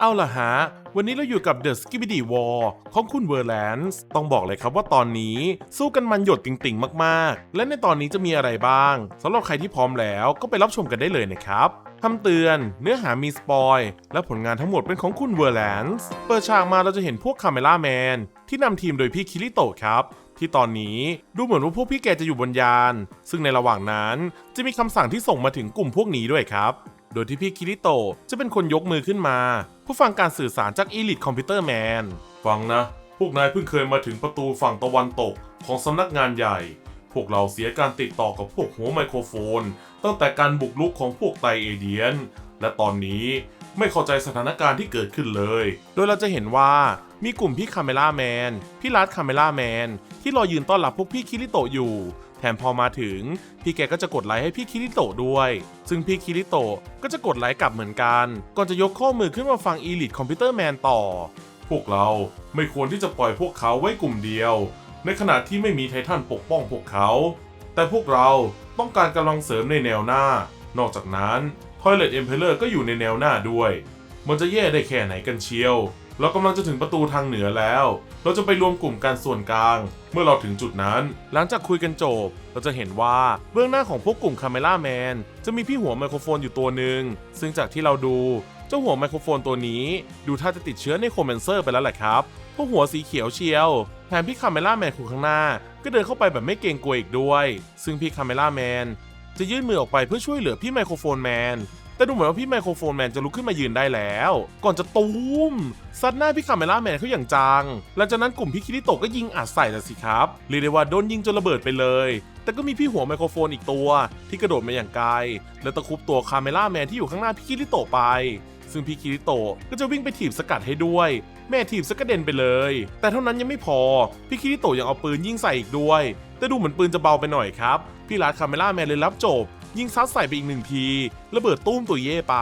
เอาล่ะฮะ วันนี้เราอยู่กับ The Skibidi War ของคุณเวอร์แลนส์ต้องบอกเลยครับว่าตอนนี้สู้กันมันหยดติ่งๆ มากๆ และในตอนนี้จะมีอะไรบ้างสำหรับใครที่พร้อมแล้วก็ไปรับชมกันได้เลยนะครับคำเตือน เนื้อหามีสปอย และผลงานทั้งหมดเป็นของคุณเวอร์แลนส์เปิดฉากมาเราจะเห็นพวกคาเมล่าแมนที่นำทีมโดยพี่คิริโตะครับ ที่ตอนนี้ดูเหมือนว่าพวกพี่แกจะอยู่บนยาน ซึ่งในระหว่างนั้นจะมีคำสั่งที่ส่งมาถึงกลุ่มพวกนี้ด้วยครับ โดยที่พี่คิริโตจะเป็นคนยกมือขึ้นมา ผู้ฟังการสื่อสารจากอีลิทคอมพิวเตอร์แมนฟังนะ พวกนายเพิ่งเคยมาถึงประตูฝั่งตะวันตกของสำนักงานใหญ่ พวกเราเสียการติดต่อกับพวกหัวไมโครโฟน ตั้งแต่การบุกรุกของพวกไตเอเดียน และตอนนี้ ไม่เข้าใจสถานการณ์ที่เกิดขึ้นเลย โดยเราจะเห็นว่ามีกลุ่มพี่คาเมล่าแมน พี่รัดคาเมล่าแมน ที่รอยืนต้อนรับพวกพี่คิริโตะอยู่ แถมพอมาถึง พี่แกก็จะกดไลค์ให้พี่คิริโตะด้วย ซึ่งพี่คิริโตะก็จะกดไลค์กลับเหมือนกัน ก่อนจะยกข้อมือขึ้นมาฟัง Elite Computer Man ต่อ พวกเราไม่ควรที่จะปล่อยพวกเขาไว้กลุ่มเดียว ในขณะที่ไม่มีไททันปกป้องพวกเขา แต่พวกเราต้องการกำลังเสริมในแนวหน้า นอกจากนั้น Toilet Emperor ก็อยู่ในแนวหน้าด้วย มันจะแย่ได้แค่ไหนกันเชียว เรากำลังจะถึงประตูทางเหนือแล้ว เราจะไปรวมกลุ่มกันส่วนกลาง เมื่อเราถึงจุดนั้น หลังจากคุยกันจบ เราจะเห็นว่าเบื้องหน้าของพวกกลุ่มคาเมล่าแมนจะมีพี่หัวไมโครโฟนอยู่ตัวหนึ่งซึ่งจากที่เราดูเจ้าหัวไมโครโฟนตัวนี้ ดูท่าจะติดเชื้อในโคเมนเซอร์ไปแล้วแหละครับพวกหัวสีเขียวเชียวแถมพี่คาเมล่าแมนคนข้างหน้า ก็เดินเข้าไปแบบไม่เกรงกลัวอีกด้วย ซึ่งพี่คาเมล่าแมน จะยื่นมือออกไปเพื่อช่วยเหลือพี่ไมโครโฟนแมน แต่ดูเหมือนว่าพี่ไมโครโฟนแมนจะลุกขึ้นมายืนได้แล้ว ก่อนจะตูมซัดหน้าพี่คาเมล่าแมนเขาอย่างจัง หลังจากนั้นกลุ่มพี่คิริโตะก็ยิงอัดใส่แล้วสิครับเรียกได้ว่าโดนยิงจนระเบิดไปเลย แต่ก็มีพี่หัวไมโครโฟนอีกตัว ที่กระโดดมาอย่างไกล และตะครุบตัวคาเมล่าแมนที่อยู่ข้างหน้าพี่คิริโตะไป ซึ่งพี่คิริโตะก็จะวิ่งไปถีบสกัดให้ด้วย แม่ถีบสกระเด็นไปเลย แต่เท่านั้นยังไม่พอพี่คิริโตะยังเอาปืนยิงใส่อีกด้วย แต่ดูเหมือนปืนจะเบาไปหน่อยครับ พี่รัดคาเมล่าแมนเลยรับจบ ยิงซัดใส่ไปอีกหนึ่งทีระเบิดตุ้มตัวเย่ไป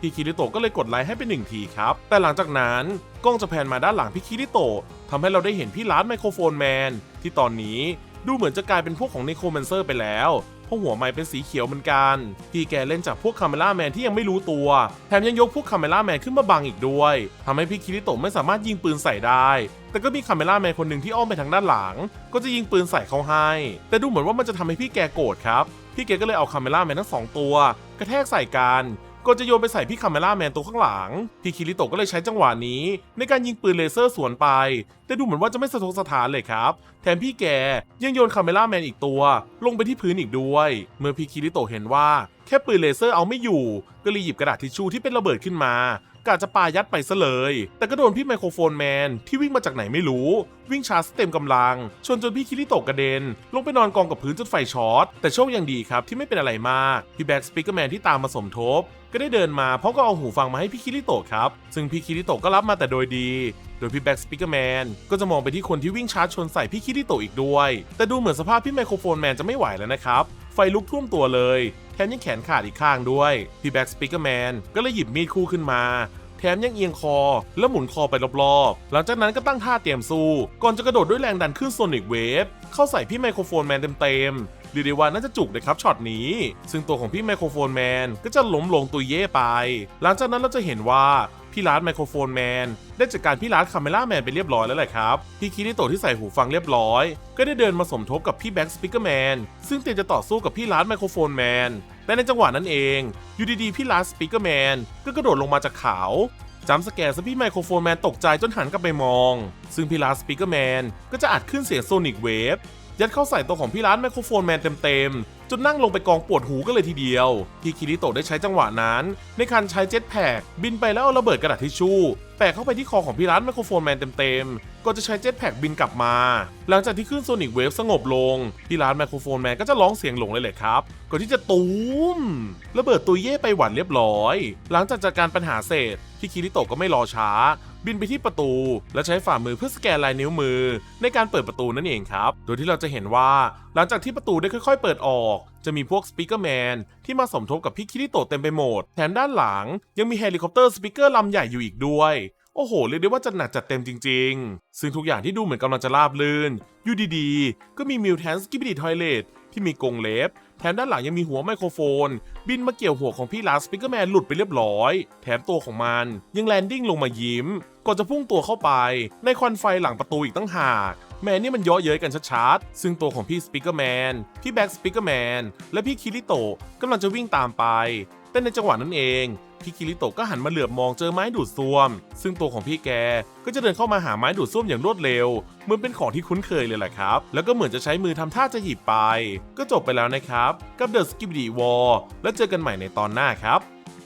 พี่คิริโตะก็เลยกดไลค์ให้ไปหนึ่งทีครับ แต่หลังจากนั้นกล้องจะแพนมาด้านหลังพี่คิริโตะทำให้เราได้เห็นพี่รัดไมโครโฟนแมนที่ตอนนี้ดูเหมือนจะกลายเป็นพวกของเนโครแมนเซอร์ไปแล้วเพราะหัวไม้เป็นสีเขียวเหมือนกัน พี่แกเล่นจากพวกคาเมล่าแมนที่ยังไม่รู้ตัว แถมยังยกพวกคาเมล่าแมนขึ้นมาบังอีกด้วยทำให้พี่คิริโตะไม่สามารถยิงปืนใส่ได้ แต่ก็มีคาเมล่าแมนคนหนึ่งที่อ้อมไปทางด้านหลัง ก็จะยิงปืนใส่เขาให้ แต่ดูเหมือนว่ามันจะทำให้พี่แกโกรธครับ พี่แกก็เลยเอาคาเมล่าแมนทั้งสองตัว กระแทกใส่กันก่อนจะโยนไปใส่พี่คาเมล่าแมนตัวข้างหลัง พี่คิริโตะก็เลยใช้จังหวะนี้ ในการยิงปืนเลเซอร์สวนไป แต่ดูเหมือนว่าจะไม่สะทกสถานเลยครับ แถมพี่แกยังโยนคาเมล่าแมนอีกตัว ลงไปที่พื้นอีกด้วย เมื่อพี่คิริโตะเห็นว่าแค่ปืนเลเซอร์เอาไม่อยู่ ก็เลยหยิบกระดาษทิชชู่ที่เป็นระเบิดขึ้นมา กะจะปายัดไปซะเลย แต่ก็โดนพี่ไมโครโฟนแมนที่วิ่งมาจากไหนไม่รู้ วิ่งชาร์จเต็มกำลัง ชนจนพี่คิริโตะกระเด็น ลงไปนอนกองกับพื้นจนไฟช็อต แต่โชคยังดีครับที่ไม่เป็นอะไรมาก พี่แบ็กสปีกเกอร์แมนที่ตามมาสมทบ ก็ได้เดินมาพร้อก็เอาหูฟังมาให้พี่คิริโตะครับ ซึ่งพี่คิริโตะก็รับมาแต่โดยดี โดยพี่แบ็กสปีกเกอร์แมนก็จะมองไปที่คนที่วิ่งชาร์จชนใส่พี่คิริโตะอีกด้วย แต่ดูเหมือนสภาพพี่ไมโครโฟนแมนจะไม่ไหวแล้วนะครับ ฟลุกท่วมตัวเลย แถมยังแขนขาดอีกข้างด้วยพี่แบ็กสปีกเกอร์แมนก็เลยหยิบมีดคู่ขึ้นมาแถมยังเอียงคอ แล้วหมุนคอไปรอบๆ หลังจากนั้นก็ตั้งท่าเตรียมสู้ ก่อนจะกระโดดด้วยแรงดันขึ้นโซนิกเวฟเข้าใส่พี่ไมโครโฟนแมนเต็มๆเรียกได้ว่าน่าจะจุกเลยครับช็อตนี้ ซึ่งตัวของพี่ไมโครโฟนแมนก็จะล้มลงตุยเย่ไป หลังจากนั้นเราจะเห็นว่า พี่ลาร์ดไมโครโฟนแมนได้จัดการพี่ลาร์ดคาเมล่าแมนไปเรียบร้อยแล้วแหละครับ พี่คิริโตที่ใส่หูฟังเรียบร้อย ก็ได้เดินมาสมทบกับพี่แบ็กสปิเกอร์แมนซึ่งเตรียมจะต่อสู้กับพี่ลาร์ดไมโครโฟนแมนแต่ในจังหวะนั้นเอง อยู่ดีๆพี่ลาร์ดสปิเกอร์แมนก็กระโดดลงมาจากเขาจำสแกร์ซะพี่ไมโครโฟนแมนตกใจจนหันกลับไปมอง ซึ่งพี่ลาร์ดสปิเกอร์แมนก็จะอัดขึ้นเสียงโซนิกเวฟยัดเข้าใส่ตัวของพี่ร้านไมโครโฟนแมนเต็มๆ จนนั่งลงไปกองปวดหูกันเลยทีเดียวพี่คิริโตะได้ใช้จังหวะนั้น ในการใช้เจ็ตแพกบินไปแล้วเอาระเบิดกระดาษทิชชู่ แปะเข้าไปที่คอของพี่ร้านไมโครโฟนแมนเต็มๆ ก็จะใช้เจ็ตแพคบินกลับมา หลังจากที่ขึ้นโซนิกเวฟสงบลง พี่ร้านไมโครโฟนแมนก็จะร้องเสียงหลงเลยแหละครับก่อนที่จะตูมระเบิดตุยเย่ไปหวันเรียบร้อย หลังจากจัดการปัญหาเสร็จพี่คิริโตะก็ไม่รอช้า บินไปที่ประตู และใช้ฝ่ามือเพื่อสแกนลายนิ้วมือ ในการเปิดประตูนั่นเองครับ โดยที่เราจะเห็นว่าหลังจากที่ประตูได้ค่อย ๆ เปิดออกจะมีพวกสปิกเกอร์แมนที่มาสมทบกับพี่คิริโตะเต็มไปหมด แถมด้านหลังยังมีเฮลิคอปเตอร์สปิกเกอร์ลำใหญ่อยู่อีกด้วย โอ้โห เรียกได้ว่าจัดหนักจัดเต็มจริง ๆ ซึ่งทุกอย่างที่ดูเหมือนกำลังจะราบลื่น อยู่ดีๆ ก็มีมิวแทนสกิบิดีทอยเลตที่มีกรงเล็บ แถมด้านหลังยังมีหัวไมโครโฟน บินมาเกี่ยวหัวของพี่ลาสปิกเกอร์แมนหลุดไปเรียบร้อย แถมตัวของมันยังแลนดิ้งลงมายิ้ม ก่อนจะพุ่งตัวเข้าไป ในควันไฟหลังประตูอีกตั้งหากแมนนี่มันเยาะเย้ยกันชัดๆ ซึ่งตัวของพี่สปิกเกอร์แมน พี่แบ็กสปิกเกอร์แมน และพี่คิริโตะกำลังจะวิ่งตามไป แต่ในจังหวะนั้นเอง พี่คิริโตะก็หันมาเหลือบมองเจอไม้ดูดซ่วม ซึ่งตัวของพี่แกก็จะเดินเข้ามาหาไม้ดูดซ่วมอย่างรวดเร็วเหมือนเป็นของที่คุ้นเคยเลยแหละครับ แล้วก็เหมือนจะใช้มือทำท่าจะหยิบไป ก็จบไปแล้วนะครับ กับเดอะสกิบดีวอลแล้วเจอกันใหม่ในตอนหน้าครับ